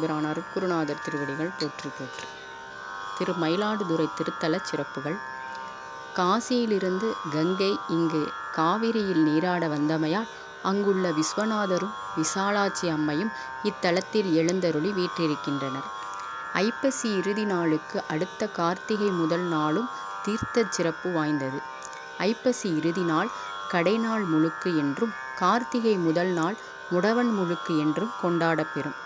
எம்பெருமான் அருட்குருநாதர் திருவடிகள் போற்றி போற்றி. திரு மயிலாடுதுறை திருத்தலச் சிறப்புகள். காசியிலிருந்து கங்கை இங்கு காவிரியில் நீராட வந்தமையால் அங்குள்ள விஸ்வநாதரும் விசாலாட்சி அம்மையும் இத்தலத்தில் எழுந்தருளி வீற்றிருக்கின்றனர். ஐப்பசி இறுதி நாளுக்கு அடுத்த கார்த்திகை முதல் நாளும் தீர்த்தச் சிறப்பு வாய்ந்தது. ஐப்பசி இறுதி நாள் கடைநாள் முழுக்கு என்றும் கார்த்திகை முதல் நாள் முடவன் முழுக்கு என்றும் கொண்டாடப்பெறும்.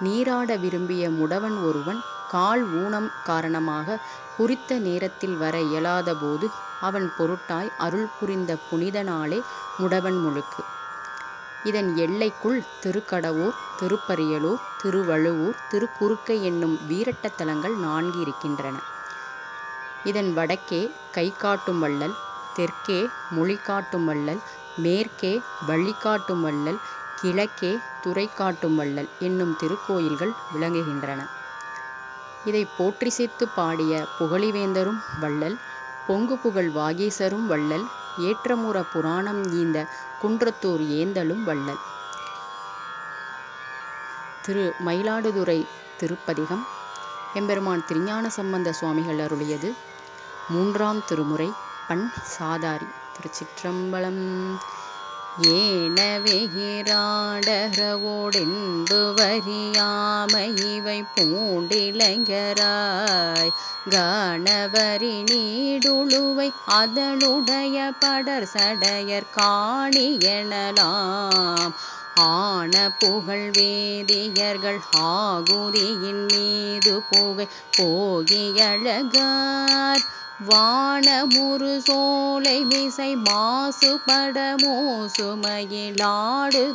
நீராட விரும்பிய முடவன் ஒருவன் கால் ஊனம் காரணமாக குறித்த நேரத்தில் வர இயலாத போது அவன் பொருட்டாய் அருள் புரிந்த புனித நாளே முடவன் முழுக்கு. இதன் எல்லைக்குள் திருக்கடவூர் திருப்பரியலூர் திருவழுவூர் திருக்குறுக்கை என்னும் வீரட்ட தலங்கள் நான்கு இருக்கின்றன. இதன் வடக்கே கை காட்டும் வள்ளல் தெற்கே மொழி காட்டும் வள்ளல் மேற்கே வழி காட்டும் வள்ளல் கிழக்கே துறை காட்டும் வள்ளல் என்னும் திருக்கோயில்கள் விளங்குகின்றன. இதை போற்றி சேர்த்து பாடிய புகழிவேந்தரும் வள்ளல் பொங்கு புகழ் வாகீசரும் வள்ளல் ஏற்றமுற புராணம் ஈந்த குன்றத்தூர் ஏந்தலும் வள்ளல். திரு மயிலாடுதுறை திருப்பதிகம் எம்பெருமான் திருஞான சம்பந்த சுவாமிகள் அருளியது மூன்றாம் திருமுறை பண் சாதாரி திருச்சிற்றம்பலம். ஏனவெகிராடரவோடென்பு வரியாமை இவை பூண்டிளைஞராய் கணவரி நீடுழுவை அதனுடைய படர் சடையர் காணி எனலாம். ஆன புகழ் வேதியர்கள் ஆகுதியின் மீது புகை போகியழகார். வானமுரு சோலை மிசை மாசுபட மோசுமயிலாடு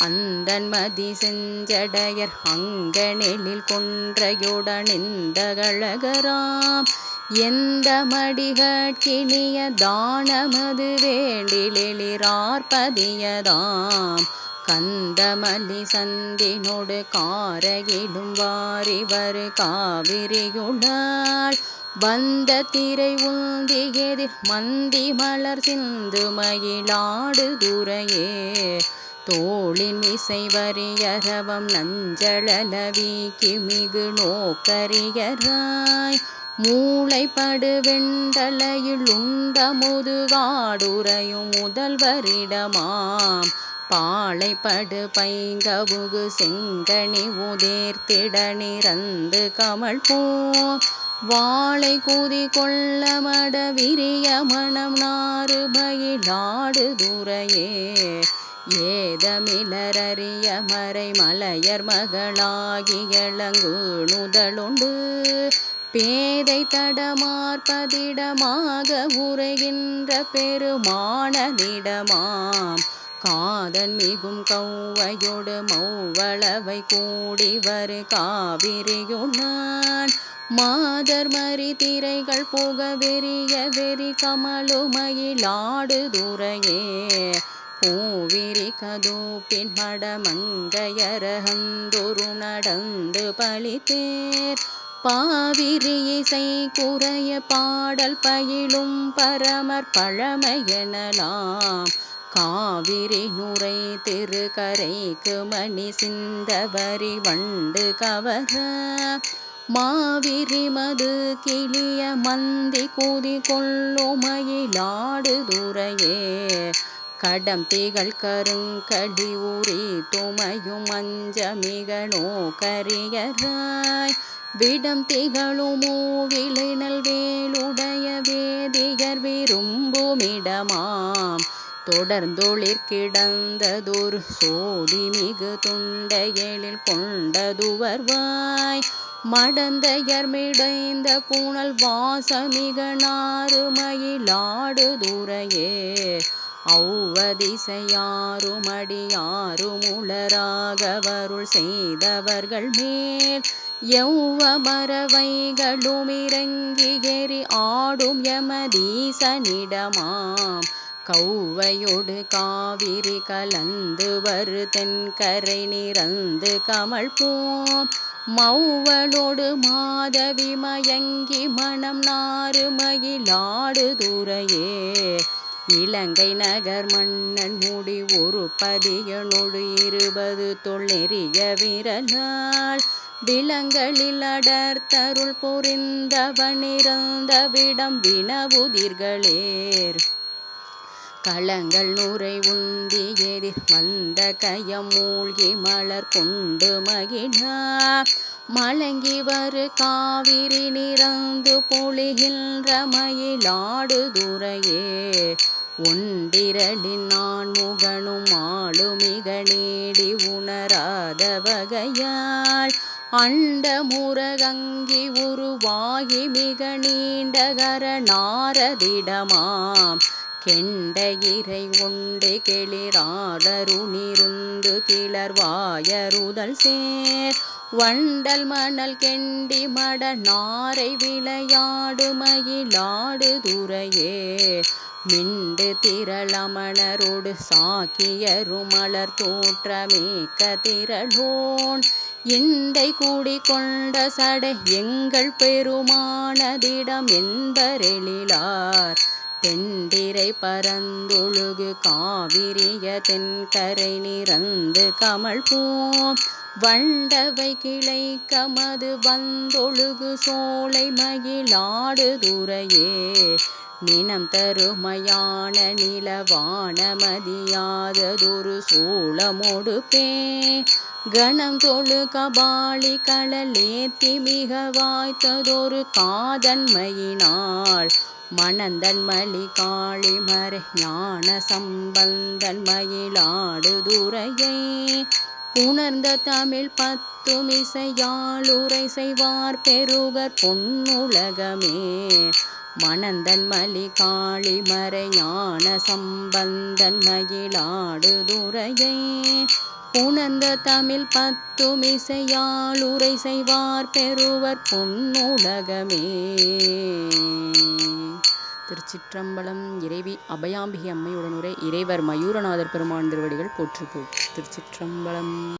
அந்தன்மதி அந்தன் மதி செஞ்சடையர் அங்கனெழில் கொன்றையுடனிந்தகழகராம். எந்த மடிகட்கினிய தானமது வேண்டிலெளிரார்பதியதாம் கந்தமலி சந்தினோடு காரகிடும் வாரிவரு காவிரியுடாள் வந்த திரை உந்தியதிர் மந்தி மலர் சிந்து மயிலாடு துறையே தோளின் இசைவரியரவம் வரியரவம் நஞ்சளலவிக்கு மிகு நோக்கரியராய் மூளைப்படு வெண்டலையில் உண்ட முதுகாடுரையும் முதல்வரிடமாம். பாளைப்படு பைங்கவுகு செங்கனி உதேர்த்திட நிறந்து கமல் போ வாழை கூதி கொள்ளமட விரிய மனம் நாறு பயிலாடு துறையே ஏதமிலரறிய மறை மலையர் மகளாகி நுதலுண்டு. பேதை தடமார்பதிடமாக உரைகின்ற பெருமானதிடமாம் காதன் மிகும் கௌவையொடு மௌவளவை கூடி வரு காவிரியுள்ளான் மாதர் மறி திரைகள் புக வெறிய வெறி கமலுமயிலாடு துறையே பூவிரி கதூப்பின் மடமங்கையரகந்தொரு நடந்து பழித்தேர். பாவிரி இசை குறைய பாடல் பயிலும் பரமர் பழமையெனலாம். காவிரி நுரை திருக்கரைக்கு மணி சிந்தவரி வண்டு கவர மாவிரி மது கிளிய மந்தி கூதி கொள்ளுமையிலாடு துறையே கடம் திகழ் கருங்கடி உரி துமையும் மஞ்சமிக கரியராய் விடம் திகழுமோ விளைநல் வேலுடைய வேதியர் விரும்புமிடமாம் தொடர்ந்தொழிற் கிடந்ததொரு சோதி மிகு துண்டையெழில் கொண்டதுவர்வாய் மடந்தையர் மிடைந்த புனல் வாசமிக நாறு மயிலாடு துறையே ஔவதிசையாருமடியாருமுளராகவருள் செய்தவர்கள் மேல் எவ்வ மரவைகளும் இறங்கி ஆடும் யமதீசனிடமாம். கௌவையொடு காவிரி கலந்து வரு தென்கரை நிறந்து கமல் போம் மௌவளோடு மாதவி மயங்கி மணம் நாறு மயிலாடு துறையே இலங்கை நகர் மன்னன் முடி ஒரு பதியனொடு இருபது தொழிறிய விரலால் விலங்களில் அடர்த்தருள் புரிந்தவனிருந்த விடம் வினவுதிர்களேர் களங்கள் நுரை உந்தி எதிர் வந்த கயம் மூழ்கி மலர் கொண்டு மகிழா. மலங்கி வரு காவிரி நிறந்து பொழிகின்ற மயிலாடுதுறையே. ஒண்டிரளின் முகனும் ஆளுமிக நீடி உணராத வகையால். அண்ட முரகங்கி உருவாகி மிக நீண்ட கரநாரதிடமாம் கெண்ட இறை உண்டு கெளிராதருணிருந்து கிளர்வாயருதல் சேர். வண்டல் மணல் கெண்டி மட நாரை விளையாடு மயிலாடுதுறையே மிண்டு திரளமணரோடு சாக்கியரும் மலர் தோற்றமேக்க திரளோன். இண்டை கூடி கொண்ட சடை எங்கள் பெருமானதிடம் என்பரெழிலார். தெண்டிரை பரந்தொழுகு காவிரிய தென்கரை நிறந்து கமல் பூம் வண்டவை கிளை கமது வந்தொழுகு சோலை மயிலாடுதுறையே நினம் தருமையான நிலவானமதியாததொரு சூளமொடு பே கணம் தொழு கபாலி கடலேத்தி மிக வாய்த்ததொரு காதன்மையினால். மணந்தன் மலி காளி மறை ஞான சம்பந்தன் மயிலாடுதுறையை உணர்ந்த தமிழ் பத்துமிசையாளுரை செய்வார் பெருகர் பொன்னுலகமே. மணந்தன் மலி காளி மறையான சம்பந்தன் மயிலாடுதுறையை உணர்ந்த தமிழ் பத்துமிசையாளுரை செய்வார் பெருவர் பொன்னுலகமே. திருச்சிற்றம்பலம் இறைவி அபயாம்பிகை அம்மையுடனுரை இறைவர் மயூரநாதர் பெருமான் திருவடிகள் போற்றி திருச்சிற்றம்பலம்.